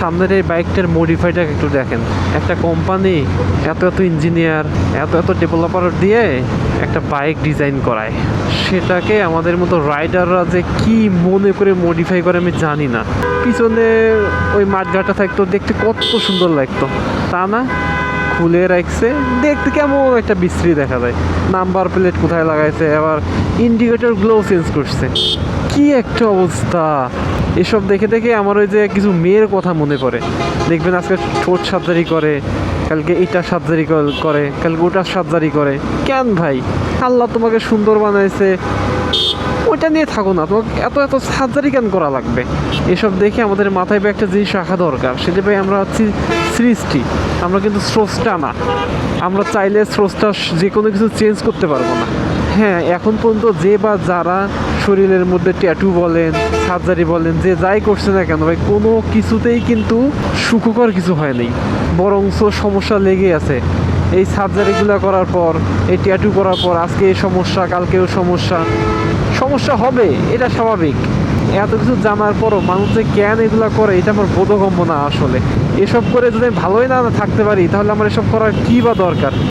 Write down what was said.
সামনের এই বাইকটার মডিফাইটা একটু দেখেন। একটা কোম্পানি এত এত ইঞ্জিনিয়ার এত এত ডেভেলপার দিয়ে একটা বাইক ডিজাইন করায়। সেটাকে আমাদের মতো রাইডাররা যে কি মনে করে মডিফাই করে আমি জানি না। পিছনে ওই মাঠঘাটা থাকতো, দেখতে কত সুন্দর লাগতো। তা না? খুলে রাখছে। দেখতে কেমন একটা বিশ্রী দেখা যায়। নাম্বার প্লেট কোথায় লাগাইছে? আবার ইন্ডিকেটর গ্লো চেঞ্জ করছে। কি একটা অবস্থা। এসব দেখে দেখে আমার ওই যে কিছু মেয়ের কথা মনে পড়ে। দেখবেন আজকে ঠোঁট সার্জারি করে, কালকে এটা সার্জারি করে কালকে ওটা সার্জারি করে। কেন ভাই? আল্লাহ তোমাকে সুন্দর বানাইছে। ওইটা নিয়ে থাকো না, তোমাকে এত এত সার্জারি কেন করা লাগবে? এসব দেখে আমাদের মাথায় একটা জিনিস রাখা দরকার, সেটা ভাই আমরা হচ্ছি সৃষ্টি, আমরা কিন্তু স্রোসটা না। আমরা চাইলে স্রোসটা যে কোনো কিছু চেঞ্জ করতে পারব না। হ্যাঁ এখন পর্যন্ত যে বা যারা শরীরের মধ্যে ট্যাটু বলেন সার্জারি বলেন, যে যাই করছে না কেন, ভাই, কোনো কিছুতেই কিন্তু সুখকর কিছু হয় নাই। বরঞ্চ সমস্যা লেগে আছে। এই সার্জারিগুলো করার পর, এই ট্যাটু করার পর, আজকে এই সমস্যা, কালকেও সমস্যা। সমস্যা হবে, এটা স্বাভাবিক। এত কিছু জানার পরও মানুষ যে কেন এগুলো করে, এটা আমার বোধগম্য না আসলে। এসব করে যদি ভালোই না থাকতে পারি, তাহলে আমার এসব করার কী বা দরকার?